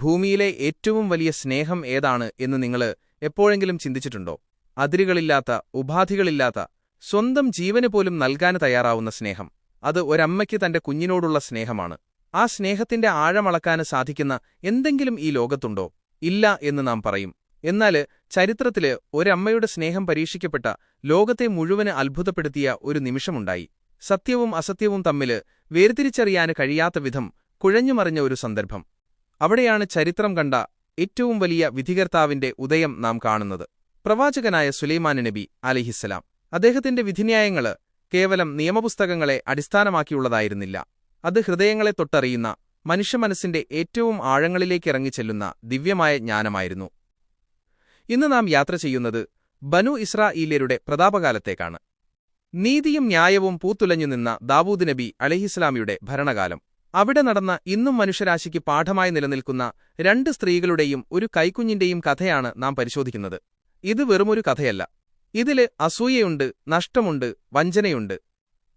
ഭൂമിയിലെ ഏറ്റവും വലിയ സ്നേഹം ഏതാണ് എന്ന് നിങ്ങൾ എപ്പോഴെങ്കിലും ചിന്തിച്ചിട്ടുണ്ടോ? അതിരുകളില്ലാത്ത ഉപാധികളില്ലാത്ത സ്വന്തം ജീവന് പോലും നൽകാൻ തയ്യാറാവുന്ന സ്നേഹം. അത് ഒരമ്മയ്ക്ക് തന്റെ കുഞ്ഞിനോടുള്ള സ്നേഹമാണ്. ആ സ്നേഹത്തിന്റെ ആഴമളക്കാൻ സാധിക്കുന്ന എന്തെങ്കിലും ഈ ലോകത്തുണ്ടോ? ഇല്ല എന്ന് നാം പറയും. എന്നാൽ ചരിത്രത്തിൽ ഒരമ്മയുടെ സ്നേഹം പരീക്ഷിക്കപ്പെട്ട ലോകത്തെ മുഴുവൻ അത്ഭുതപ്പെടുത്തിയ ഒരു നിമിഷമുണ്ടായി. സത്യവും അസത്യവും തമ്മിൽ വേർതിരിച്ചറിയാൻ കഴിയാത്ത വിധം കുഴഞ്ഞുമറിഞ്ഞ ഒരു സന്ദർഭം. അവിടെയാണ് ചരിത്രം കണ്ട ഏറ്റവും വലിയ വിധികർത്താവിന്റെ ഉദയം നാം കാണുന്നത്. പ്രവാചകനായ സുലൈമാൻ നബി അലിഹിസ്സലാം. അദ്ദേഹത്തിന്റെ വിധിന്യായങ്ങൾ കേവലം നിയമപുസ്തകങ്ങളെ അടിസ്ഥാനമാക്കിയുള്ളതായിരുന്നില്ല. അത് ഹൃദയങ്ങളെ തൊട്ടറിയുന്ന മനുഷ്യ മനസ്സിന്റെ ഏറ്റവും ആഴങ്ങളിലേക്കിറങ്ങിച്ചെല്ലുന്ന ദിവ്യമായ ജ്ഞാനമായിരുന്നു. ഇന്ന് നാം യാത്ര ചെയ്യുന്നത് ബനു ഇസ്രാഈല്യരുടെ പ്രതാപകാലത്തേക്കാണ്. നീതിയും ന്യായവും പൂത്തുലഞ്ഞു നിന്ന ദാവൂദ് നബി അലഹിസ്ലാമിയുടെ ഭരണകാലം. അവിടെ നടന്ന ഇന്നും മനുഷ്യരാശിക്ക് പാഠമായി നിലനിൽക്കുന്ന രണ്ട് സ്ത്രീകളുടെയും ഒരു കൈക്കുഞ്ഞിന്റെയും കഥയാണ് നാം പരിശോധിക്കുന്നത്. ഇത് വെറുമൊരു കഥയല്ല. ഇതിൽ അസൂയയുണ്ട് നഷ്ടമുണ്ട് വഞ്ചനയുണ്ട്.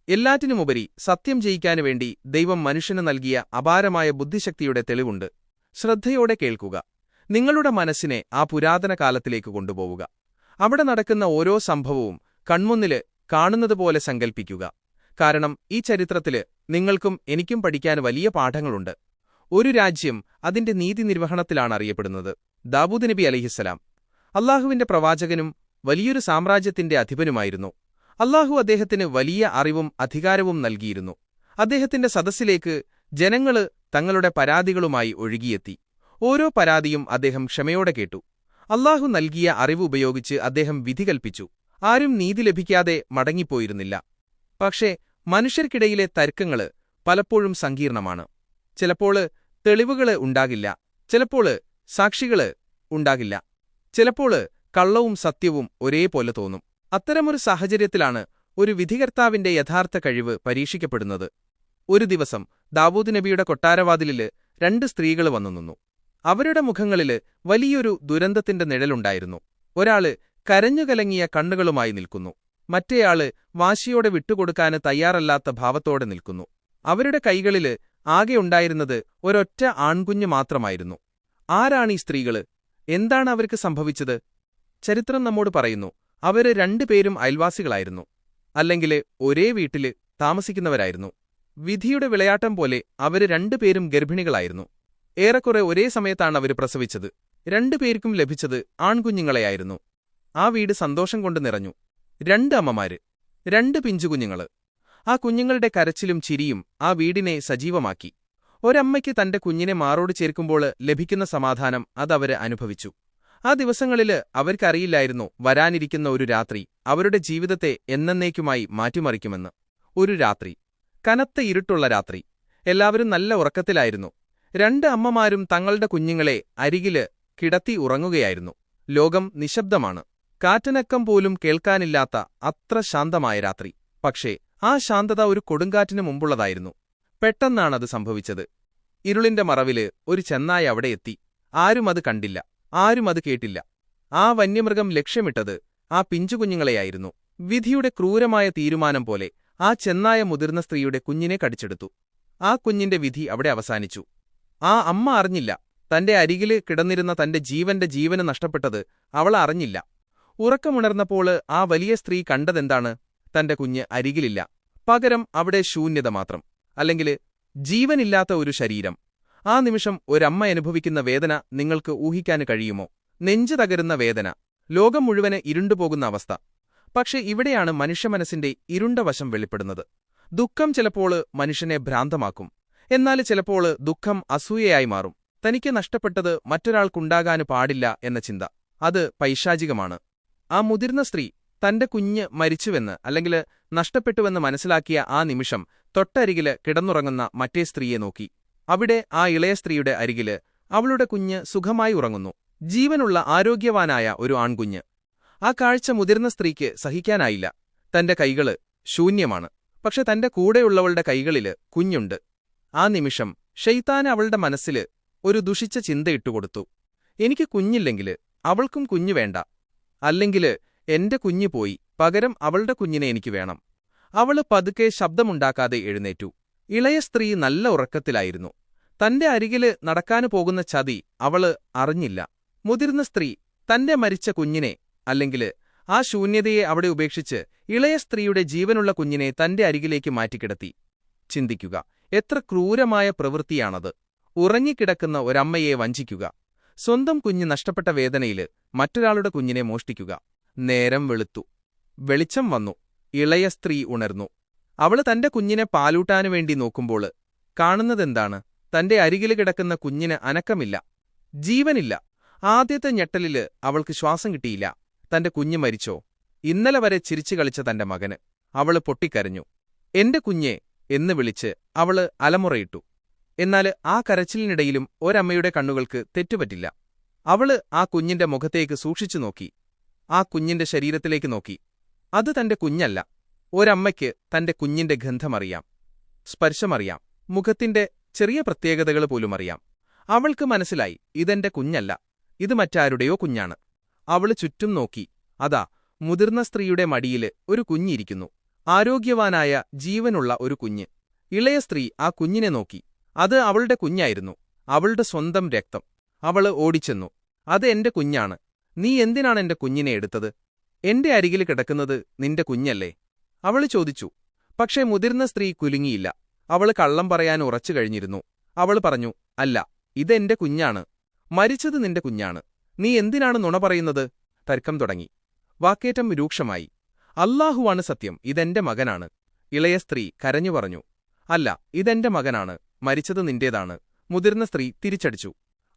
എല്ലാറ്റിനുമുപരി സത്യം ജയിക്കാനു വേണ്ടി ദൈവം മനുഷ്യന് നൽകിയ അപാരമായ ബുദ്ധിശക്തിയുടെ തെളിവുണ്ട്. ശ്രദ്ധയോടെ കേൾക്കുക. നിങ്ങളുടെ മനസ്സിനെ ആ പുരാതന കാലത്തിലേക്ക് കൊണ്ടുപോവുക. അവിടെ നടക്കുന്ന ഓരോ സംഭവവും കൺമുന്നിൽ കാണുന്നതുപോലെ സങ്കൽപ്പിക്കുക. കാരണം ഈ ചരിത്രത്തിൽ നിങ്ങൾക്കും എനിക്കും പഠിക്കാൻ വലിയ പാഠങ്ങളുണ്ട്. ഒരു രാജ്യം അതിന്റെ നീതി നിർവഹണത്തിലാണ് അറിയപ്പെടുന്നത്. ദാബൂദ് നബി അലഹിസ്സലാം. അള്ളാഹുവിന്റെ പ്രവാചകനും വലിയൊരു സാമ്രാജ്യത്തിന്റെ അധിപനുമായിരുന്നു. അള്ളാഹു അദ്ദേഹത്തിന് വലിയ അറിവും അധികാരവും നൽകിയിരുന്നു. അദ്ദേഹത്തിന്റെ സദസ്സിലേക്ക് ജനങ്ങൾ തങ്ങളുടെ പരാതികളുമായി ഒഴുകിയെത്തി. ഓരോ പരാതിയും അദ്ദേഹം ക്ഷമയോടെ കേട്ടു. അള്ളാഹു നൽകിയ അറിവ് ഉപയോഗിച്ച് അദ്ദേഹം വിധി കൽപ്പിച്ചു. ആരും നീതി ലഭിക്കാതെ മടങ്ങിപ്പോയിരുന്നില്ല. പക്ഷേ മനുഷ്യർക്കിടയിലെ തർക്കങ്ങൾ പലപ്പോഴും സങ്കീർണമാണ്. ചിലപ്പോൾ തെളിവുകൾ ഉണ്ടാകില്ല ചിലപ്പോൾ സാക്ഷികൾ ഉണ്ടാകില്ല ചിലപ്പോൾ കള്ളവും സത്യവും ഒരേപോലെ തോന്നും. അത്തരമൊരു സാഹചര്യത്തിലാണ് ഒരു വിധികർത്താവിന്റെ യഥാർത്ഥ കഴിവ് പരീക്ഷിക്കപ്പെടുന്നത്. ഒരു ദിവസം ദാവൂദ് നബിയുടെ കൊട്ടാരവാതിലിൽ രണ്ട് സ്ത്രീകൾ വന്നു നിന്നു. അവരുടെ മുഖങ്ങളിൽ വലിയൊരു ദുരന്തത്തിന്റെ നിഴലുണ്ടായിരുന്നു. ഒരാൾ കരഞ്ഞുകലങ്ങിയ കണ്ണുകളുമായി നിൽക്കുന്നു. മറ്റേയാൾ വാശിയോടെ വിട്ടുകൊടുക്കാന് തയ്യാറല്ലാത്ത ഭാവത്തോടെ നിൽക്കുന്നു. അവരുടെ കൈകളിൽ ആകെയുണ്ടായിരുന്നത് ഒരൊറ്റ ആൺകുഞ്ഞു മാത്രമായിരുന്നു. ആരാണീ സ്ത്രീകൾ? എന്താണ് അവർക്ക് സംഭവിച്ചത്? ചരിത്രം നമ്മോട് പറയുന്നു അവർ രണ്ടുപേരും അയൽവാസികളായിരുന്നു. അല്ലെങ്കിൽ ഒരേ വീട്ടിൽ താമസിക്കുന്നവരായിരുന്നു. വിധിയുടെ വിളയാട്ടം പോലെ അവർ രണ്ടുപേരും ഗർഭിണികളായിരുന്നു. ഏറെക്കുറെ ഒരേ സമയത്താണ് അവർ പ്രസവിച്ചത്. രണ്ടുപേർക്കും ലഭിച്ചത് ആൺകുഞ്ഞുങ്ങളെയായിരുന്നു. ആ വീട് സന്തോഷം കൊണ്ട് നിറഞ്ഞു. രണ്ട് അമ്മമാര് രണ്ട് പിഞ്ചുകുഞ്ഞുങ്ങൾ ആ കുഞ്ഞുങ്ങളുടെ കരച്ചിലും ചിരിയും ആ വീടിനെ സജീവമാക്കി. ഒരമ്മയ്ക്ക് തന്റെ കുഞ്ഞിനെ മാറോട് ചേർക്കുമ്പോൾ ലഭിക്കുന്ന സമാധാനം അതവര് അനുഭവിച്ചു. ആ ദിവസങ്ങളിൽ അവർക്കറിയില്ലായിരുന്നു വരാനിരിക്കുന്ന ഒരു രാത്രി അവരുടെ ജീവിതത്തെ എന്നേക്കുമായി മാറ്റിമറിക്കുമെന്ന്. ഒരു രാത്രി കനത്ത ഇരുട്ടുള്ള രാത്രി. എല്ലാവരും നല്ല ഉറക്കത്തിലായിരുന്നു. രണ്ട് അമ്മമാരും തങ്ങളുടെ കുഞ്ഞുങ്ങളെ അരികിൽ കിടത്തി ഉറങ്ങുകയായിരുന്നു. ലോകം നിശബ്ദമാണ്. കാറ്റനക്കം പോലും കേൾക്കാനില്ലാത്ത അത്ര ശാന്തമായ രാത്രി. പക്ഷേ ആ ശാന്തത ഒരു കൊടുങ്കാറ്റിനു മുമ്പുള്ളതായിരുന്നു. പെട്ടെന്നാണത് സംഭവിച്ചത്. ഇരുളിന്റെ മറവിൽ ഒരു ചെന്നായ അവിടെ എത്തി. ആരും അത് കണ്ടില്ല. ആരും അത് കേട്ടില്ല. ആ വന്യമൃഗം ലക്ഷ്യമിട്ടത് ആ പിഞ്ചുകുഞ്ഞുങ്ങളെയായിരുന്നു. വിധിയുടെ ക്രൂരമായ തീരുമാനം പോലെ ആ ചെന്നായ മുതിർന്ന സ്ത്രീയുടെ കുഞ്ഞിനെ കടിച്ചെടുത്തു. ആ കുഞ്ഞിന്റെ വിധി അവിടെ അവസാനിച്ചു. ആ അമ്മ അറിഞ്ഞില്ല. തന്റെ അരികിൽ കിടന്നിരുന്ന തന്റെ ജീവന്റെ ജീവന് നഷ്ടപ്പെട്ടത് അവൾ അറിഞ്ഞില്ല. ഉറക്കമുണർന്നപ്പോൾ ആ വലിയ സ്ത്രീ കണ്ടതെന്താണ്? തന്റെ കുഞ്ഞ് അരികിലില്ല. പകരം അവിടെ ശൂന്യത മാത്രം. അല്ലെങ്കിൽ ജീവനില്ലാത്ത ഒരു ശരീരം. ആ നിമിഷം ഒരമ്മ അനുഭവിക്കുന്ന വേദന നിങ്ങൾക്ക് ഊഹിക്കാൻ കഴിയുമോ? നെഞ്ചു തകരുന്ന വേദന. ലോകം മുഴുവൻ ഇരുണ്ടുപോകുന്ന അവസ്ഥ. പക്ഷെ ഇവിടെയാണ് മനുഷ്യമനസ്സിന്റെ ഇരുണ്ട വശം വെളിപ്പെടുന്നത്. ദുഃഖം ചിലപ്പോൾ മനുഷ്യനെ ഭ്രാന്തമാക്കും. എന്നാൽ ചിലപ്പോൾ ദുഃഖം അസൂയയായി മാറും. തനിക്ക് നഷ്ടപ്പെട്ടത് മറ്റൊരാൾക്കുണ്ടാകാനു പാടില്ല എന്ന ചിന്ത. അത് പൈശാചികമാണ്. ആ മുതിർന്ന സ്ത്രീ തന്റെ കുഞ്ഞ് മരിച്ചുവെന്ന് അല്ലെങ്കിൽ നഷ്ടപ്പെട്ടുവെന്ന് മനസ്സിലാക്കിയ ആ നിമിഷം തൊട്ടരികിൽ കിടന്നുറങ്ങുന്ന മറ്റേ സ്ത്രീയെ നോക്കി. അവിടെ ആ ഇളയ സ്ത്രീയുടെ അരികിൽ അവളുടെ കുഞ്ഞ് സുഖമായി ഉറങ്ങുന്നു. ജീവനുള്ള ആരോഗ്യവാനായ ഒരു ആൺകുഞ്ഞ്. ആ കാഴ്ച മുതിർന്ന സ്ത്രീക്ക് സഹിക്കാനായില്ല. തന്റെ കൈകൾ ശൂന്യമാണ്. പക്ഷെ തന്റെ കൂടെയുള്ളവളുടെ കൈകളിൽ കുഞ്ഞുണ്ട്. ആ നിമിഷം ഷെയ്ത്താൻ അവളുടെ മനസ്സിൽ ഒരു ദുഷിച്ച ചിന്തയിട്ടുകൊടുത്തു എനിക്ക് കുഞ്ഞില്ലെങ്കിൽ അവൾക്കും കുഞ്ഞു വേണ്ട. അല്ലെങ്കിൽ എന്റെ കുഞ്ഞു പോയി പകരം അവളുടെ കുഞ്ഞിനെ എനിക്ക് വേണം. അവൾ പതുക്കെ ശബ്ദമുണ്ടാക്കാതെ എഴുന്നേറ്റു. ഇളയ സ്ത്രീ നല്ല ഉറക്കത്തിലായിരുന്നു. തന്റെ അരികിൽ നടക്കാനു പോകുന്ന ചതി അവൾ അറിഞ്ഞില്ല. മുതിർന്ന സ്ത്രീ തന്റെ മരിച്ച കുഞ്ഞിനെ അല്ലെങ്കിൽ ആ ശൂന്യതയെ അവിടെ ഉപേക്ഷിച്ച് ഇളയ സ്ത്രീയുടെ ജീവനുള്ള കുഞ്ഞിനെ തന്റെ അരികിലേക്ക് മാറ്റിക്കിടത്തി. ചിന്തിക്കുക എത്ര ക്രൂരമായ പ്രവൃത്തിയാണത്. ഉറങ്ങിക്കിടക്കുന്ന ഒരമ്മയെ വഞ്ചിക്കുക. സ്വന്തം കുഞ്ഞ് നഷ്ടപ്പെട്ട വേദനയിൽ മറ്റൊരാളുടെ കുഞ്ഞിനെ മോഷ്ടിക്കുക. നേരം വെളുത്തു. വെളിച്ചം വന്നു. ഇളയ സ്ത്രീ ഉണർന്നു. അവൾ തന്റെ കുഞ്ഞിനെ പാലൂട്ടാനു വേണ്ടി നോക്കുമ്പോൾ കാണുന്നതെന്താണ്? തന്റെ അരികിൽ കിടക്കുന്ന കുഞ്ഞിന് അനക്കമില്ല. ജീവനില്ല. ആദ്യത്തെ ഞെട്ടലിൽ അവൾക്ക് ശ്വാസം കിട്ടിയില്ല. തന്റെ കുഞ്ഞ് മരിച്ചോ? ഇന്നലെ വരെ ചിരിച്ചു കളിച്ച തന്റെ മകന്. അവൾ പൊട്ടിക്കരഞ്ഞു. എന്റെ കുഞ്ഞെ എന്ന് വിളിച്ച് അവൾ അലമുറയിട്ടു. എന്നാൽ ആ കരച്ചിലിനിടയിലും ഒരമ്മയുടെ കണ്ണുകൾക്ക് തെറ്റുപറ്റില്ല. അവൾ ആ കുഞ്ഞിന്റെ മുഖത്തേക്ക് സൂക്ഷിച്ചു നോക്കി. ആ കുഞ്ഞിന്റെ ശരീരത്തിലേക്ക് നോക്കി. അത് തന്റെ കുഞ്ഞല്ല. ഒരമ്മയ്ക്ക് തന്റെ കുഞ്ഞിന്റെ ഗന്ധമറിയാം. സ്പർശമറിയാം. മുഖത്തിന്റെ ചെറിയ പ്രത്യേകതകൾ പോലും അറിയാം. അവൾക്ക് മനസ്സിലായി ഇതെന്റെ കുഞ്ഞല്ല. ഇത് മറ്റാരുടെയോ കുഞ്ഞാണ്. അവൾ ചുറ്റും നോക്കി. അതാ മുതിർന്ന സ്ത്രീയുടെ മടിയിൽ ഒരു കുഞ്ഞിരിക്കുന്നു. ആരോഗ്യവാനായ ജീവനുള്ള ഒരു കുഞ്ഞ്. ഇളയ സ്ത്രീ ആ കുഞ്ഞിനെ നോക്കി. അത് അവളുടെ കുഞ്ഞായിരുന്നു. അവളുടെ സ്വന്തം രക്തം. അവൾ ഓടിച്ചെന്നു. അത് എന്റെ കുഞ്ഞാണ്. നീ എന്തിനാണ് എന്റെ കുഞ്ഞിനെ എടുത്തത്? എന്റെ അരികിൽ കിടക്കുന്നത് നിന്റെ കുഞ്ഞല്ലേ? അവൾ ചോദിച്ചു. പക്ഷേ മുതിർന്ന സ്ത്രീ കുലുങ്ങിയില്ല. അവൾ കള്ളം പറയാൻ ഉറച്ചു കഴിഞ്ഞിരുന്നു. അവൾ പറഞ്ഞു അല്ല ഇതെന്റെ കുഞ്ഞാണ്. മരിച്ചത് നിന്റെ കുഞ്ഞാണ്. നീ എന്തിനാണ് നുണ പറയുന്നത്? തർക്കം തുടങ്ങി. വാക്കേറ്റം രൂക്ഷമായി. അല്ലാഹുവാണ് സത്യം ഇതെന്റെ മകനാണ്. ഇളയ സ്ത്രീ കരഞ്ഞു പറഞ്ഞു. അല്ല ഇതെന്റെ മകനാണ്. മരിച്ചത് നിന്റേതാണ്. മുതിർന്ന സ്ത്രീ തിരിച്ചടിച്ചു.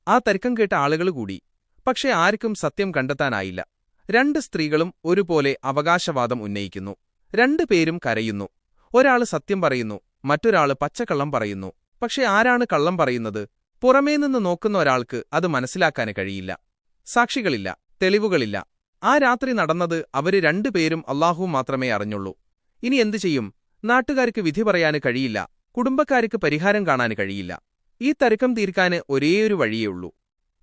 ആ തർക്കം കേട്ട ആളുകൾ കൂടി. പക്ഷെ ആർക്കും സത്യം കണ്ടെത്താനായില്ല. രണ്ട് സ്ത്രീകളും ഒരുപോലെ അവകാശവാദം ഉന്നയിക്കുന്നു. രണ്ടു പേരും കരയുന്നു. ഒരാൾ സത്യം പറയുന്നു മറ്റൊരാൾ പച്ചക്കള്ളം പറയുന്നു. പക്ഷെ ആരാണ് കള്ളം പറയുന്നത്? പുറമേ നിന്ന് നോക്കുന്ന ഒരാൾക്ക് അത് മനസ്സിലാക്കാൻ കഴിയില്ല. സാക്ഷികളില്ല തെളിവുകളില്ല. ആ രാത്രി നടന്നത് അവർ രണ്ടുപേരും അള്ളാഹു മാത്രമേ അറിഞ്ഞുള്ളൂ. ഇനി എന്തു ചെയ്യും? നാട്ടുകാർക്ക് വിധി പറയാൻ കഴിയില്ല. കുടുംബക്കാർക്ക് പരിഹാരം കാണാൻ കഴിയില്ല. ഈ തർക്കം തീർക്കാന് ഒരേയൊരു വഴിയേയുള്ളൂ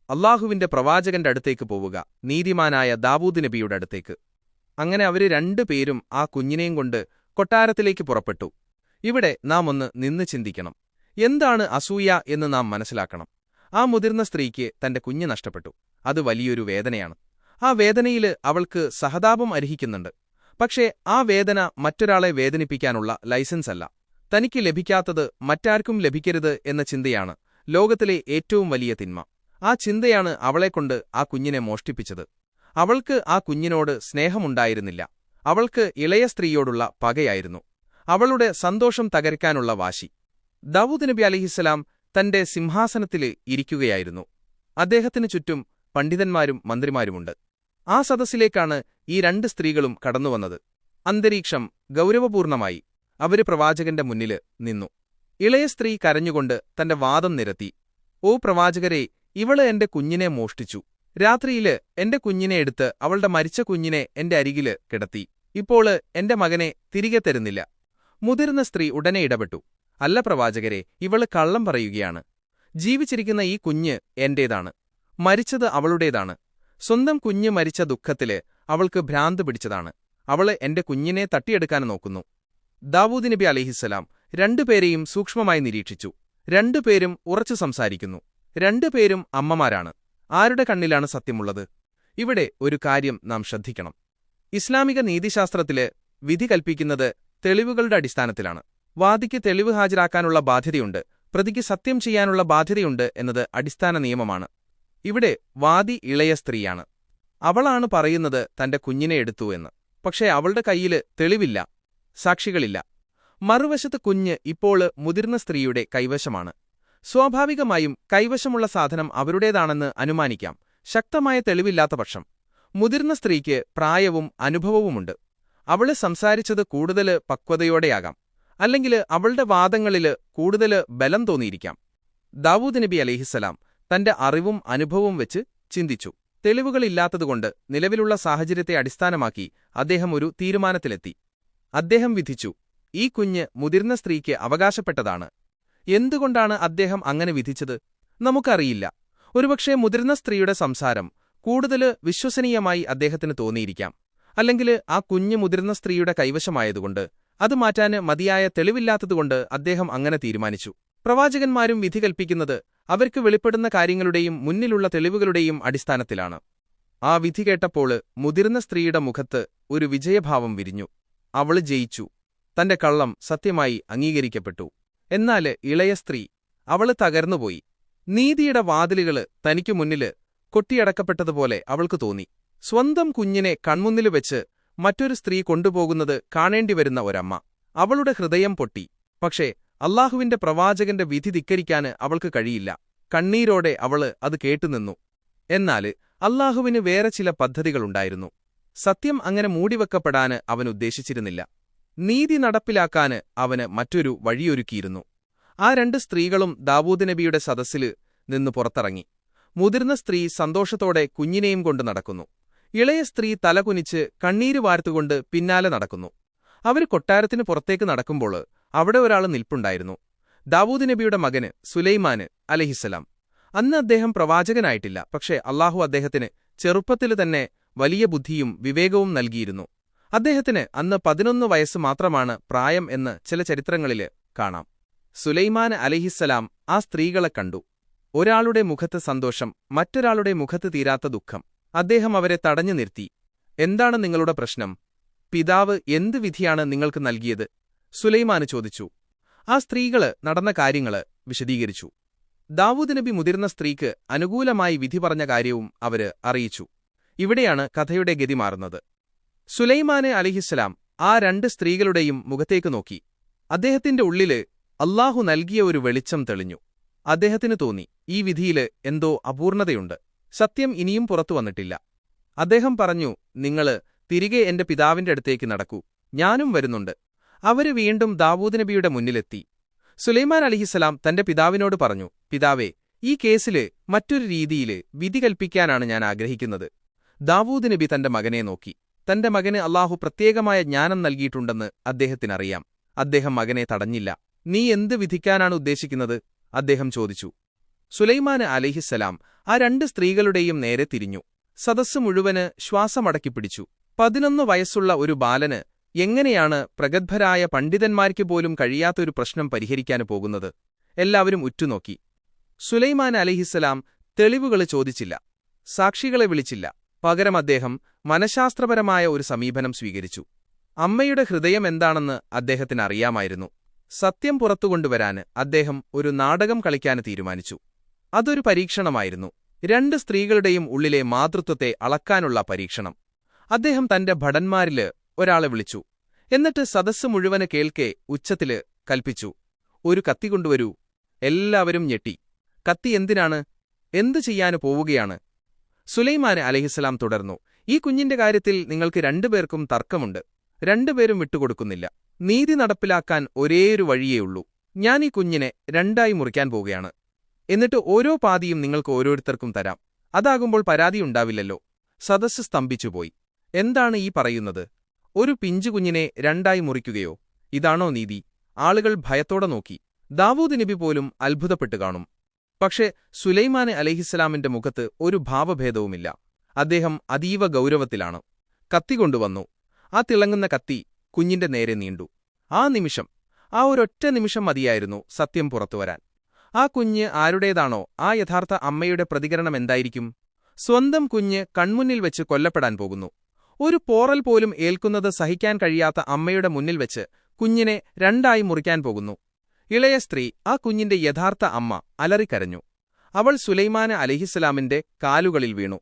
അള്ളാഹുവിന്റെ പ്രവാചകന്റെ അടുത്തേക്ക് പോവുക നീതിമാനായ ദാവൂദ് നബിയുടെ അടുത്തേക്ക്. അങ്ങനെ അവർ രണ്ടുപേരും ആ കുഞ്ഞിനെയും കൊണ്ട് കൊട്ടാരത്തിലേക്ക് പുറപ്പെട്ടു. ഇവിടെ നാം ഒന്ന് നിന്ന് ചിന്തിക്കണം. എന്താണ് അസൂയ എന്ന് നാം മനസ്സിലാക്കണം. ആ മുതിർന്ന സ്ത്രീക്ക് തന്റെ കുഞ്ഞ് നഷ്ടപ്പെട്ടു. അത് വലിയൊരു വേദനയാണ്. ആ വേദനയിൽ അവൾക്ക് സഹതാപം അർഹിക്കുന്നുണ്ട്. പക്ഷേ ആ വേദന മറ്റൊരാളെ വേദനിപ്പിക്കാനുള്ള ലൈസൻസ് അല്ല തനിക്ക് ലഭിക്കാത്തത് മറ്റാർക്കും ലഭിക്കരുത് എന്ന ചിന്തയാണ് ലോകത്തിലെ ഏറ്റവും വലിയ തിന്മ. ആ ചിന്തയാണ് അവളെക്കൊണ്ട് ആ കുഞ്ഞിനെ മോഷ്ടിപ്പിച്ചത്. അവൾക്ക് ആ കുഞ്ഞിനോട് സ്നേഹമുണ്ടായിരുന്നില്ല. അവൾക്ക് ഇളയ സ്ത്രീയോടുള്ള പകയായിരുന്നു. അവളുടെ സന്തോഷം തകർക്കാനുള്ള വാശി. ദാവൂദ് നബി അലിഹിസ്സലാം തന്റെ സിംഹാസനത്തിൽ ഇരിക്കുകയായിരുന്നു. അദ്ദേഹത്തിനു ചുറ്റും പണ്ഡിതന്മാരും മന്ത്രിമാരുമുണ്ട്. ആ സദസ്സിലേക്കാണ് ഈ രണ്ട് സ്ത്രീകളും കടന്നുവന്നത്. അന്തരീക്ഷം ഗൗരവപൂർണമായി. അവർ പ്രവാചകന്റെ മുന്നിൽ നിന്നു. ഇളയ സ്ത്രീ കരഞ്ഞുകൊണ്ട് തന്റെ വാദം നിരത്തി. ഓ പ്രവാചകരെ ഇവൾ എന്റെ കുഞ്ഞിനെ മോഷ്ടിച്ചു. രാത്രിയിൽ എന്റെ കുഞ്ഞിനെ എടുത്ത് അവളുടെ മരിച്ച കുഞ്ഞിനെ എന്റെ അരികിൽ കിടത്തി. ഇപ്പോൾ എന്റെ മകനെ തിരികെ തരുന്നില്ല. മുതിർന്ന സ്ത്രീ ഉടനെ ഇടപെട്ടു. അല്ല പ്രവാചകരെ ഇവൾ കള്ളം പറയുകയാണ്. ജീവിച്ചിരിക്കുന്ന ഈ കുഞ്ഞ് എന്റേതാണ്. മരിച്ചത് അവളുടേതാണ്. സ്വന്തം കുഞ്ഞ് മരിച്ച ദുഃഖത്തിൽ അവൾക്ക് ഭ്രാന്ത് പിടിച്ചതാണ്. അവൾ എന്റെ കുഞ്ഞിനെ തട്ടിയെടുക്കാൻ നോക്കുന്നു. ദാവൂദ് നബി അലിഹിസ്സലാം രണ്ടുപേരെയും സൂക്ഷ്മമായി നിരീക്ഷിച്ചു. രണ്ടുപേരും ഉറച്ചു സംസാരിക്കുന്നു. രണ്ടുപേരും അമ്മമാരാണ്. ആരുടെ കണ്ണിലാണ് സത്യമുള്ളത്? ഇവിടെ ഒരു കാര്യം നാം ശ്രദ്ധിക്കണം. ഇസ്ലാമിക നീതിശാസ്ത്രത്തിൽ വിധി കൽപ്പിക്കുന്നത് തെളിവുകളുടെ അടിസ്ഥാനത്തിലാണ്. വാദിക്ക് തെളിവ് ഹാജരാക്കാനുള്ള ബാധ്യതയുണ്ട്. പ്രതിക്ക് സത്യം ചെയ്യാനുള്ള ബാധ്യതയുണ്ട് എന്നത് അടിസ്ഥാന നിയമമാണ്. ഇവിടെ വാദി ഇളയ സ്ത്രീയാണ്. അവളാണ് പറയുന്നത് തന്റെ കുഞ്ഞിനെ എടുത്തു എന്ന്. പക്ഷേ അവളുടെ കയ്യിൽ തെളിവില്ല. സാക്ഷികളില്ല. മറുവശത്ത് കുഞ്ഞ് ഇപ്പോൾ മുതിർന്ന സ്ത്രീയുടെ കൈവശമാണ്. സ്വാഭാവികമായും കൈവശമുള്ള സാധനം അവരുടേതാണെന്ന് അനുമാനിക്കാം. ശക്തമായ തെളിവില്ലാത്ത പക്ഷം. മുതിർന്ന സ്ത്രീക്ക് പ്രായവും അനുഭവവുമുണ്ട്. അവൾ സംസാരിച്ചത് കൂടുതൽ പക്വതയോടെയാകാം. അല്ലെങ്കിൽ അവളുടെ വാദങ്ങളിൽ കൂടുതൽ ബലം തോന്നിയിരിക്കാം. ദാവൂദ് നബി അലിഹിസലാം തന്റെ അറിവും അനുഭവവും വെച്ച് ചിന്തിച്ചു. തെളിവുകളില്ലാത്തതുകൊണ്ട് നിലവിലുള്ള സാഹചര്യത്തെ അടിസ്ഥാനമാക്കി അദ്ദേഹം ഒരു തീരുമാനത്തിലെത്തി. അദ്ദേഹം വിധിച്ചു. ഈ കുഞ്ഞ് മുതിർന്ന സ്ത്രീക്ക് അവകാശപ്പെട്ടതാണ്. എന്തുകൊണ്ടാണ് അദ്ദേഹം അങ്ങനെ വിധിച്ചത്? നമുക്കറിയില്ല. ഒരുപക്ഷെ മുതിർന്ന സ്ത്രീയുടെ സംസാരം കൂടുതൽ വിശ്വസനീയമായി അദ്ദേഹത്തിന് തോന്നിയിരിക്കാം. അല്ലെങ്കിൽ ആ കുഞ്ഞ് മുതിർന്ന സ്ത്രീയുടെ കൈവശമായതുകൊണ്ട് അത് മാറ്റാന് മതിയായ തെളിവില്ലാത്തതുകൊണ്ട് അദ്ദേഹം അങ്ങനെ തീരുമാനിച്ചു. പ്രവാചകന്മാരും വിധി കൽപ്പിക്കുന്നത് അവർക്ക് വെളിപ്പെടുന്ന കാര്യങ്ങളുടെയും മുന്നിലുള്ള തെളിവുകളുടെയും അടിസ്ഥാനത്തിലാണ്. ആ വിധി കേട്ടപ്പോൾ മുതിർന്ന സ്ത്രീയുടെ മുഖത്ത് ഒരു വിജയഭാവം വിരിഞ്ഞു. അവൾ ജയിച്ചു. തന്റെ കള്ളം സത്യമായി അംഗീകരിക്കപ്പെട്ടു. എന്നാൽ ഇളയ സ്ത്രീ അവൾ തകർന്നുപോയി. നീതിയുടെ വാതിലുകൾ തനിക്കു മുന്നിൽ കൊട്ടിയടക്കപ്പെട്ടതുപോലെ അവൾക്ക് തോന്നി. സ്വന്തം കുഞ്ഞിനെ കൺമുന്നിൽ വെച്ച് മറ്റൊരു സ്ത്രീ കൊണ്ടുപോകുന്നത് കാണേണ്ടിവരുന്ന ഒരമ്മ. അവളുടെ ഹൃദയം പൊട്ടി. പക്ഷേ അള്ളാഹുവിന്റെ പ്രവാചകന്റെ വിധി ധിക്കരിക്കാന് അവൾക്ക് കഴിയില്ല. കണ്ണീരോടെ അവൾ അത് കേട്ടുനിന്നു. എന്നാൽ അള്ളാഹുവിന് വേറെ ചില പദ്ധതികളുണ്ടായിരുന്നു. സത്യം അങ്ങനെ മൂടിവെക്കപ്പെടാന് അവൻ ഉദ്ദേശിച്ചിരുന്നില്ല നീതി നടപ്പിലാക്കാന് അവന് മറ്റൊരു വഴിയൊരുക്കിയിരുന്നു. ആ രണ്ട് സ്ത്രീകളും ദാവൂദ് നബിയുടെ സദസ്സിൽ നിന്ന് പുറത്തിറങ്ങി. മുതിർന്ന സ്ത്രീ സന്തോഷത്തോടെ കുഞ്ഞിനെയും കൊണ്ട് നടക്കുന്നു. ഇളയ സ്ത്രീ തലകുനിച്ച് കണ്ണീര് വാർത്തുകൊണ്ട് പിന്നാലെ നടക്കുന്നു. അവർ കൊട്ടാരത്തിന് പുറത്തേക്ക് നടക്കുമ്പോൾ അവിടെ ഒരാൾ നിൽപ്പുണ്ടായിരുന്നു. ദാവൂദ് നബിയുടെ മകന് സുലൈമാന് അലഹിസലാം അന്ന് അദ്ദേഹം പ്രവാചകനായിട്ടില്ല. പക്ഷേ അള്ളാഹു അദ്ദേഹത്തിന് ചെറുപ്പത്തിൽ തന്നെ വലിയ ബുദ്ധിയും വിവേകവും നൽകിയിരുന്നു. അദ്ദേഹത്തിന് അന്ന് പതിനൊന്ന് വയസ്സ് മാത്രമാണ് പ്രായം എന്ന് ചില ചരിത്രങ്ങളിൽ കാണാം. സുലൈമാൻ അലഹിസലാം ആ സ്ത്രീകളെ കണ്ടു. ഒരാളുടെ മുഖത്ത് സന്തോഷം മറ്റൊരാളുടെ മുഖത്ത് തീരാത്ത ദുഃഖം. അദ്ദേഹം അവരെ തടഞ്ഞു നിർത്തി. എന്താണ് നിങ്ങളുടെ പ്രശ്നം? പിതാവ് എന്ത് വിധിയാണ് നിങ്ങൾക്ക് നൽകിയത്? സുലൈമാന് ചോദിച്ചു. ആ സ്ത്രീകൾ നടന്ന കാര്യങ്ങൾ വിശദീകരിച്ചു. ദാവൂദ് നബി മുതിർന്ന സ്ത്രീക്ക് അനുകൂലമായി വിധി പറഞ്ഞ കാര്യവും അവർ അറിയിച്ചു. ഇവിടെയാണ് കഥയുടെ ഗതി മാറുന്നത്. സുലൈമാനെ അലിഹിസ്സലാം ആ രണ്ട് സ്ത്രീകളുടെയും മുഖത്തേക്ക് നോക്കി. അദ്ദേഹത്തിന്റെ ഉള്ളിൽ അള്ളാഹു നൽകിയ ഒരു വെളിച്ചം തെളിഞ്ഞു. അദ്ദേഹത്തിന് തോന്നി ഈ വിധിയിൽ എന്തോ അപൂർണതയുണ്ട്. സത്യം ഇനിയും പുറത്തു വന്നിട്ടില്ല. അദ്ദേഹം പറഞ്ഞു നിങ്ങൾ തിരികെ എന്റെ പിതാവിന്റെ അടുത്തേക്ക് നടക്കൂ. ഞാനും വരുന്നുണ്ട്. അവർ വീണ്ടും ദാവൂദ് നബിയുടെ മുന്നിലെത്തി. സുലൈമാൻ അലിഹിസലാം തന്റെ പിതാവിനോട് പറഞ്ഞു പിതാവേ ഈ കേസിൽ മറ്റൊരു രീതിയിൽ വിധി കൽപ്പിക്കാനാണ് ഞാൻ ആഗ്രഹിക്കുന്നത്. ദാവൂദ് നബി തന്റെ മകനെ നോക്കി. തന്റെ മകന് അള്ളാഹു പ്രത്യേകമായ ജ്ഞാനം നൽകിയിട്ടുണ്ടെന്ന് അദ്ദേഹത്തിനറിയാം. അദ്ദേഹം മകനെ തടഞ്ഞില്ല. നീ എന്ത് വിധിക്കാനാണ് ഉദ്ദേശിക്കുന്നത്? അദ്ദേഹം ചോദിച്ചു. സുലൈമാന് അലിഹിസലാം ആ രണ്ട് സ്ത്രീകളുടെയും നേരെ തിരിഞ്ഞു. സദസ്സ് മുഴുവൻ ശ്വാസമടക്കിപ്പിടിച്ചു. പതിനൊന്ന് വയസ്സുള്ള ഒരു ബാലന് എങ്ങനെയാണ് പ്രഗത്ഭരായ പണ്ഡിതന്മാർക്ക് പോലും കഴിയാത്തൊരു പ്രശ്നം പരിഹരിക്കാൻ പോകുന്നത്? എല്ലാവരും ഉറ്റുനോക്കി. സുലൈമാൻ അലിഹിസലാം തെളിവുകൾ ചോദിച്ചില്ല. സാക്ഷികളെ വിളിച്ചില്ല. പകരം അദ്ദേഹം മനഃശാസ്ത്രപരമായ ഒരു സമീപനം സ്വീകരിച്ചു. അമ്മയുടെ ഹൃദയം എന്താണെന്ന് അദ്ദേഹത്തിന് അറിയാമായിരുന്നു. സത്യം പുറത്തുകൊണ്ടുവരാന് അദ്ദേഹം ഒരു നാടകം കളിക്കാൻ തീരുമാനിച്ചു. അതൊരു പരീക്ഷണമായിരുന്നു. രണ്ട് സ്ത്രീകളുടെയും ഉള്ളിലെ മാതൃത്വത്തെ അളക്കാനുള്ള പരീക്ഷണം. അദ്ദേഹം തന്റെ ഭടന്മാരിൽ ഒരാളെ വിളിച്ചു. എന്നിട്ട് സദസ്സ് മുഴുവൻ കേൾക്കെ ഉച്ചത്തിൽ കൽപ്പിച്ചു. ഒരു കത്തി കൊണ്ടുവരൂ. എല്ലാവരും ഞെട്ടി. കത്തി എന്തിനാണ്? എന്തു ചെയ്യാനു പോവുകയാണ്? സുലൈമാന് അലഹിസ്സലാം തുടർന്നു ഈ കുഞ്ഞിന്റെ കാര്യത്തിൽ നിങ്ങൾക്ക് രണ്ടുപേർക്കും തർക്കമുണ്ട്. രണ്ടുപേരും വിട്ടുകൊടുക്കുന്നില്ല. നീതി നടപ്പിലാക്കാൻ ഒരേയൊരു വഴിയേയുള്ളൂ ഞാൻ ഈ കുഞ്ഞിനെ രണ്ടായി മുറിക്കാൻ പോവുകയാണ്. എന്നിട്ട് ഓരോ പാതിയും നിങ്ങൾക്ക് ഓരോരുത്തർക്കും തരാം. അതാകുമ്പോൾ പരാതിയുണ്ടാവില്ലല്ലോ സദസ്സ് സ്തംഭിച്ചുപോയി. എന്താണ് ഈ പറയുന്നത്? ഒരു പിഞ്ചുകുഞ്ഞിനെ രണ്ടായി മുറിക്കുകയോ? ഇതാണോ നീതി? ആളുകൾ ഭയത്തോടെ നോക്കി. ദാവൂദ് നബി പോലും അത്ഭുതപ്പെട്ടു കാണും. പക്ഷേ സുലൈമാൻ അലഹിസ്സലാമിന്റെ മുഖത്ത് ഒരു ഭാവഭേദവുമില്ല. അദ്ദേഹം അതീവ ഗൗരവത്തിലാണ്. കത്തി കൊണ്ടുവന്നു. ആ തിളങ്ങുന്ന കത്തി കുഞ്ഞിന്റെ നേരെ നീണ്ടു. ആ നിമിഷം ആ ഒരൊറ്റ നിമിഷം മതിയായിരുന്നു സത്യം പുറത്തുവരാൻ ആ കുഞ്ഞ് ആരുടേതാണോ ആ യഥാർത്ഥ അമ്മയുടെ പ്രതികരണം എന്തായിരിക്കും? സ്വന്തം കുഞ്ഞ് കൺമുന്നിൽ വെച്ച് കൊല്ലപ്പെടാൻ പോകുന്നു. ഒരു പോറൽ പോലും ഏൽക്കുന്നത് സഹിക്കാൻ കഴിയാത്ത അമ്മയുടെ മുന്നിൽ വെച്ച് കുഞ്ഞിനെ രണ്ടായി മുറിക്കാൻ പോകുന്നു. ഇളയ സ്ത്രീ ആ കുഞ്ഞിന്റെ യഥാർത്ഥ അമ്മ അലറിക്കരഞ്ഞു. അവൾ സുലൈമാന അലിഹിസ്ലാമിന്റെ കാലുകളിൽ വീണു.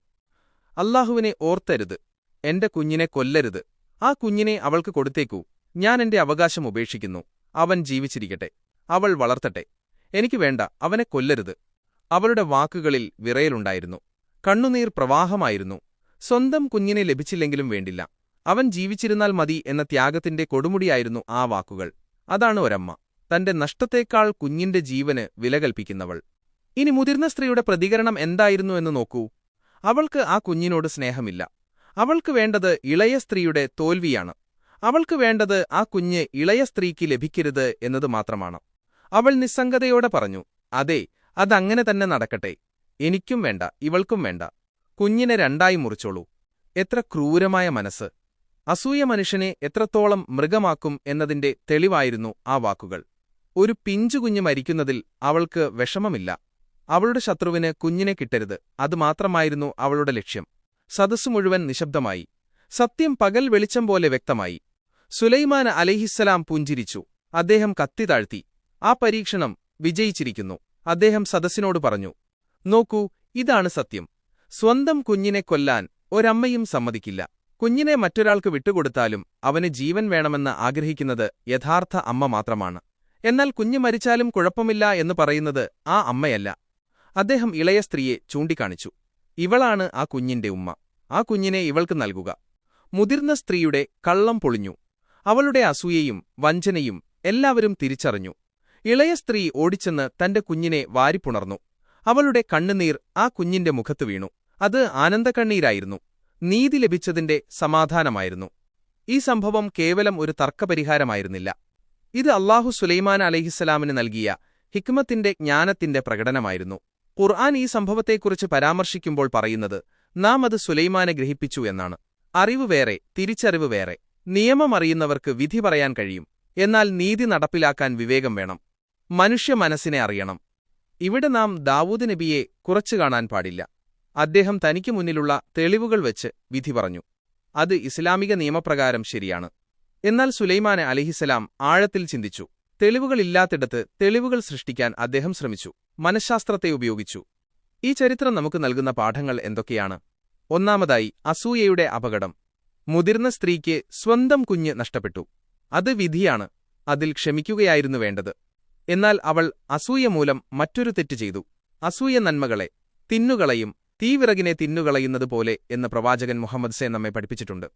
അള്ളാഹുവിനെ ഓർത്തരുത്. എന്റെ കുഞ്ഞിനെ കൊല്ലരുത്. ആ കുഞ്ഞിനെ അവൾക്ക് കൊടുത്തേക്കൂ. ഞാൻ എന്റെ അവകാശം ഉപേക്ഷിക്കുന്നു. അവൻ ജീവിച്ചിരിക്കട്ടെ. അവൾ വളർത്തട്ടെ. എനിക്ക് വേണ്ട. അവനെ കൊല്ലരുത്. അവളുടെ വാക്കുകളിൽ വിറയലുണ്ടായിരുന്നു. കണ്ണുനീർ പ്രവാഹമായിരുന്നു. സ്വന്തം കുഞ്ഞിനെ ലഭിച്ചില്ലെങ്കിലും വേണ്ടില്ല. അവൻ ജീവിച്ചിരുന്നാൽ മതി എന്ന ത്യാഗത്തിന്റെ കൊടുമുടിയായിരുന്നു ആ വാക്കുകൾ. അതാണ് ഒരമ്മ. തന്റെ നഷ്ടത്തേക്കാൾ കുഞ്ഞിന്റെ ജീവന് വില കൽപ്പിക്കുന്നവൾ. ഇനി മുതിർന്ന സ്ത്രീയുടെ പ്രതികരണം എന്തായിരുന്നു എന്ന് നോക്കൂ. അവൾക്ക് ആ കുഞ്ഞിനോട് സ്നേഹമില്ല. അവൾക്ക് വേണ്ടത് ഇളയ സ്ത്രീയുടെ തോൽവിയാണ്. അവൾക്ക് വേണ്ടത് ആ കുഞ്ഞ് ഇളയ സ്ത്രീക്ക് ലഭിക്കരുത് എന്നത് മാത്രമാണ്. അവൾ നിസ്സംഗതയോടെ പറഞ്ഞു അതെ അതങ്ങനെ തന്നെ നടക്കട്ടെ. എനിക്കും വേണ്ട ഇവൾക്കും വേണ്ട. കുഞ്ഞിനെ രണ്ടായി മുറിച്ചോളൂ. എത്ര ക്രൂരമായ മനസ്സ്. അസൂയ മനുഷ്യനെ എത്രത്തോളം മൃഗമാക്കും എന്നതിന്റെ തെളിവായിരുന്നു ആ വാക്കുകൾ. ഒരു പിഞ്ചുകുഞ്ഞ് മരിക്കുന്നതിൽ അവൾക്ക് വിഷമമില്ല. അവളുടെ ശത്രുവിന് കുഞ്ഞിനെ കിട്ടരുത് അതുമാത്രമായിരുന്നു അവളുടെ ലക്ഷ്യം. സദസ്സു മുഴുവൻ നിശബ്ദമായി. സത്യം പകൽ വെളിച്ചം പോലെ വ്യക്തമായി. സുലൈമാൻ അലഹിസ്സലാം പുഞ്ചിരിച്ചു. അദ്ദേഹം കത്തി താഴ്ത്തി. ആ പരീക്ഷണം വിജയിച്ചിരിക്കുന്നു. അദ്ദേഹം സദസ്സിനോട് പറഞ്ഞു നോക്കൂ ഇതാണ് സത്യം. സ്വന്തം കുഞ്ഞിനെ കൊല്ലാൻ ഒരമ്മയും സമ്മതിക്കില്ല. കുഞ്ഞിനെ മറ്റൊരാൾക്ക് വിട്ടുകൊടുത്താലും അവന് ജീവൻ വേണമെന്ന് ആഗ്രഹിക്കുന്നത് യഥാർത്ഥ അമ്മ മാത്രമാണ്. എന്നാൽ കുഞ്ഞ് മരിച്ചാലും കുഴപ്പമില്ല എന്ന് പറയുന്നത് ആ അമ്മയല്ല. അദ്ദേഹം ഇളയ സ്ത്രീയെ ചൂണ്ടിക്കാണിച്ചു. ഇവളാണ് ആ കുഞ്ഞിന്റെ ഉമ്മ. ആ കുഞ്ഞിനെ ഇവൾക്ക് നൽകുക. മുതിർന്ന സ്ത്രീയുടെ കള്ളം പൊളിഞ്ഞു. അവളുടെ അസൂയയും വഞ്ചനയും എല്ലാവരും തിരിച്ചറിഞ്ഞു. ഇളയ സ്ത്രീ ഓടിച്ചെന്ന് തന്റെ കുഞ്ഞിനെ വാരിപ്പുണർന്നു. അവളുടെ കണ്ണുനീർ ആ കുഞ്ഞിന്റെ മുഖത്ത് വീണു. അത് ആനന്ദക്കണ്ണീരായിരുന്നു നീതി ലഭിച്ചതിന്റെ സമാധാനമായിരുന്നു. ഈ സംഭവം കേവലം ഒരു തർക്കപരിഹാരമായിരുന്നില്ല. ഇത് അള്ളാഹു സുലൈമാൻ അലഹിസ്സലാമിന് നൽകിയ ഹിക്മത്തിന്റെ ജ്ഞാനത്തിന്റെ പ്രകടനമായിരുന്നു. ഖുർആൻ ഈ സംഭവത്തെക്കുറിച്ച് പരാമർശിക്കുമ്പോൾ പറയുന്നത് നാം അത് സുലൈമാനെ ഗ്രഹിപ്പിച്ചു എന്നാണ്. അറിവ് വേറെ തിരിച്ചറിവ് വേറെ. നിയമമറിയുന്നവർക്ക് വിധി പറയാൻ കഴിയും. എന്നാൽ നീതി നടപ്പിലാക്കാൻ വിവേകം വേണം. മനുഷ്യ മനസ്സിനെ അറിയണം. ഇവിടെ നാം ദാവൂദ് നബിയെ കുറച്ചു കാണാൻ പാടില്ല. അദ്ദേഹം തനിക്ക് മുന്നിലുള്ള തെളിവുകൾ വെച്ച് വിധി പറഞ്ഞു. അത് ഇസ്ലാമിക നിയമപ്രകാരം ശരിയാണ്. എന്നാൽ സുലൈമാനെ അലിഹിസലാം ആഴത്തിൽ ചിന്തിച്ചു. തെളിവുകളില്ലാത്തിടത്ത് തെളിവുകൾ സൃഷ്ടിക്കാൻ അദ്ദേഹം ശ്രമിച്ചു. മനഃശാസ്ത്രത്തെ ഉപയോഗിച്ചു. ഈ ചരിത്രം നമുക്ക് നൽകുന്ന പാഠങ്ങൾ എന്തൊക്കെയാണ്? ഒന്നാമതായി അസൂയയുടെ അപകടം. മുതിർന്ന സ്ത്രീക്ക് സ്വന്തം കുഞ്ഞ് നഷ്ടപ്പെട്ടു. അത് വിധിയാണ്. അതിൽ ക്ഷമിക്കുകയായിരുന്നു വേണ്ടത്. എന്നാൽ അവൾ അസൂയ മൂലം മറ്റൊരു തെറ്റ് ചെയ്തു. അസൂയ നന്മകളെ തിന്നുകളയും തീവിറകിനെ തിന്നുകളയുന്നതുപോലെ എന്ന് പ്രവാചകൻ മുഹമ്മദ് സേ നമ്മെ പഠിപ്പിച്ചിട്ടുണ്ട്.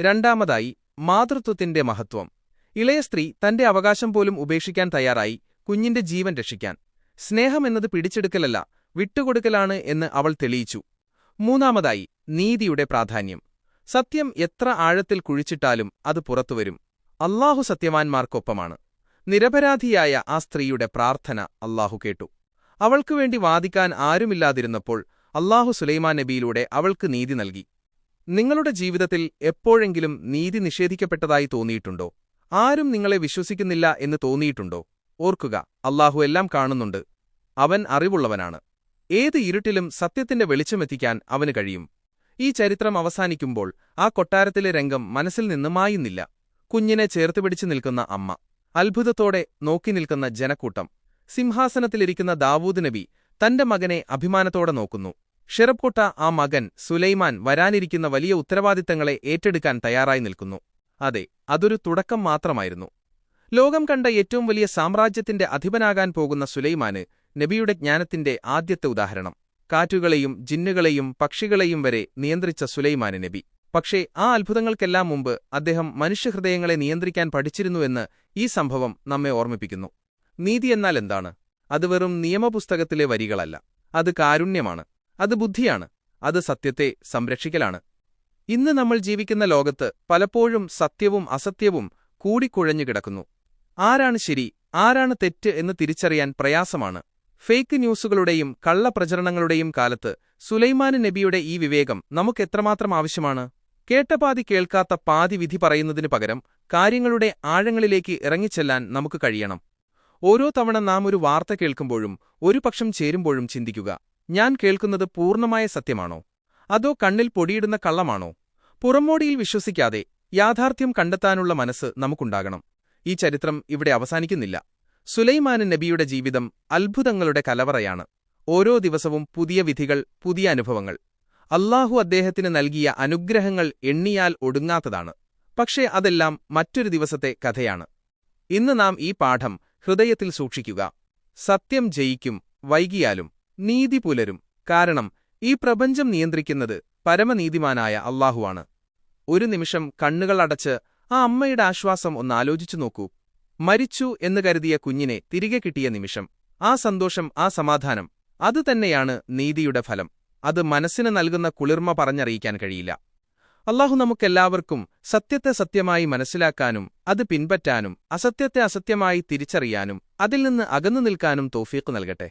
രണ്ടാമതായി മാതൃത്വത്തിന്റെ മഹത്വം. ഇളയ സ്ത്രീ തന്റെ അവകാശം പോലും ഉപേക്ഷിക്കാൻ തയ്യാറായി കുഞ്ഞിന്റെ ജീവൻ രക്ഷിക്കാൻ. സ്നേഹമെന്നത് പിടിച്ചെടുക്കലല്ല വിട്ടുകൊടുക്കലാണ് എന്ന് അവൾ തെളിയിച്ചു. മൂന്നാമതായി നീതിയുടെ പ്രാധാന്യം. സത്യം എത്ര ആഴത്തിൽ കുഴിച്ചിട്ടാലും അത് പുറത്തുവരും. അള്ളാഹു സത്യവാൻമാർക്കൊപ്പമാണ്. നിരപരാധിയായ ആ സ്ത്രീയുടെ പ്രാർത്ഥന അല്ലാഹു കേട്ടു. അവൾക്കുവേണ്ടി വാദിക്കാൻ ആരുമില്ലാതിരുന്നപ്പോൾ അള്ളാഹു സുലൈമാൻ നബിയിലൂടെ അവൾക്ക് നീതി നൽകി. നിങ്ങളുടെ ജീവിതത്തിൽ എപ്പോഴെങ്കിലും നീതി നിഷേധിക്കപ്പെട്ടതായി തോന്നിയിട്ടുണ്ടോ? ആരും നിങ്ങളെ വിശ്വസിക്കുന്നില്ല എന്ന് തോന്നിയിട്ടുണ്ടോ? ഓർക്കുക അള്ളാഹു എല്ലാം കാണുന്നുണ്ട്. അവൻ അറിവുള്ളവനാണ്. ഏത് ഇരുട്ടിലും സത്യത്തിന്റെ വെളിച്ചമെത്തിക്കാൻ അവന് കഴിയും. ഈ ചരിത്രം അവസാനിക്കുമ്പോൾ ആ കൊട്ടാരത്തിലെ രംഗം മനസ്സിൽ നിന്ന് മായുന്നില്ല. കുഞ്ഞിനെ ചേർത്ത് പിടിച്ചു നിൽക്കുന്ന അമ്മ അത്ഭുതത്തോടെ നോക്കി നിൽക്കുന്ന ജനക്കൂട്ടം സിംഹാസനത്തിലിരിക്കുന്ന ദാവൂദ് നബി തന്റെ മകനെ അഭിമാനത്തോടെ നോക്കുന്നു. ഷെറപ്പൊട്ട ആ മകൻ സുലൈമാൻ വരാനിരിക്കുന്ന വലിയ ഉത്തരവാദിത്തങ്ങളെ ഏറ്റെടുക്കാൻ തയ്യാറായി നിൽക്കുന്നു. അതെ അതൊരു തുടക്കം മാത്രമായിരുന്നു. ലോകം കണ്ട ഏറ്റവും വലിയ സാമ്രാജ്യത്തിന്റെ അധിപനാകാൻ പോകുന്ന സുലൈമാന് നബിയുടെ ജ്ഞാനത്തിന്റെ ആദ്യത്തെ ഉദാഹരണം. കാറ്റുകളെയും ജിന്നുകളെയും പക്ഷികളെയും വരെ നിയന്ത്രിച്ച സുലൈമാന് നബി. പക്ഷേ ആ അത്ഭുതങ്ങൾക്കെല്ലാം മുമ്പ് അദ്ദേഹം മനുഷ്യഹൃദയങ്ങളെ നിയന്ത്രിക്കാൻ പഠിച്ചിരുന്നുവെന്ന് ഈ സംഭവം നമ്മെ ഓർമ്മിപ്പിക്കുന്നു. നീതി എന്നാൽ എന്താണ്? അത് വെറും നിയമപുസ്തകത്തിലെ വരികളല്ല. അത് കാരുണ്യമാണ്. അത് ബുദ്ധിയാണ് അത് സത്യത്തെ സംരക്ഷിക്കലാണ്. ഇന്ന് നമ്മൾ ജീവിക്കുന്ന ലോകത്ത് പലപ്പോഴും സത്യവും അസത്യവും കൂടിക്കുഴഞ്ഞു കിടക്കുന്നു. ആരാണ് ശരി ആരാണ് തെറ്റ് എന്ന് തിരിച്ചറിയാൻ പ്രയാസമാണ്. ഫേക്ക് ന്യൂസുകളുടെയും കള്ളപ്രചരണങ്ങളുടെയും കാലത്ത് സുലൈമാന് നബിയുടെ ഈ വിവേകം നമുക്കെത്രമാത്രം ആവശ്യമാണ്? കേട്ടപാതി കേൾക്കാത്ത പാതി വിധി പറയുന്നതിനു പകരം കാര്യങ്ങളുടെ ആഴങ്ങളിലേക്ക് ഇറങ്ങിച്ചെല്ലാൻ നമുക്ക് കഴിയണം. ഓരോ തവണ നാം ഒരു വാർത്ത കേൾക്കുമ്പോഴും ഒരു പക്ഷം ചേരുമ്പോഴും ചിന്തിക്കുക. ഞാൻ കേൾക്കുന്നത് പൂർണമായ സത്യമാണോ? അതോ കണ്ണിൽ പൊടിയിടുന്ന കള്ളമാണോ? പുറമോടിയിൽ വിശ്വസിക്കാതെ യാഥാർത്ഥ്യം കണ്ടെത്താനുള്ള മനസ്സ് നമുക്കുണ്ടാകണം. ഈ ചരിത്രം ഇവിടെ അവസാനിക്കുന്നില്ല. സുലൈമാൻ നബിയുടെ ജീവിതം അത്ഭുതങ്ങളുടെ കലവറയാണ്. ഓരോ ദിവസവും പുതിയ വിധികൾ പുതിയ അനുഭവങ്ങൾ. അള്ളാഹു അദ്ദേഹത്തിന് നൽകിയ അനുഗ്രഹങ്ങൾ എണ്ണിയാൽ ഒടുങ്ങാത്തതാണ്. പക്ഷേ അതെല്ലാം മറ്റൊരു ദിവസത്തെ കഥയാണ്. ഇന്ന് നാം ഈ പാഠം ഹൃദയത്തിൽ സൂക്ഷിക്കുക. സത്യം ജയിക്കും വൈകിയാലും. നീതി പുലരും. കാരണം ഈ പ്രപഞ്ചം നിയന്ത്രിക്കുന്നത് പരമനീതിമാനായ അള്ളാഹുവാണ് ഒരു നിമിഷം കണ്ണുകൾ അടച്ച് ആ അമ്മയുടെ ആശ്വാസം ഒന്ന് ആലോചിച്ചു നോക്കൂ. മരിച്ചു എന്ന് കരുതിയ കുഞ്ഞിനെ തിരികെ കിട്ടിയ നിമിഷം ആ സന്തോഷം ആ സമാധാനം അതുതന്നെയാണ് നീതിയുടെ ഫലം. അത് മനസ്സിന് നൽകുന്ന കുളിർമ പറഞ്ഞറിയിക്കാൻ കഴിയില്ല. അള്ളാഹു നമുക്കെല്ലാവർക്കും സത്യത്തെ സത്യമായി മനസ്സിലാക്കാനും അത് പിൻപറ്റാനും അസത്യത്തെ അസത്യമായി തിരിച്ചറിയാനും അതിൽ നിന്ന് അകന്നു നിൽക്കാനും തോഫീക്ക് നൽകട്ടെ.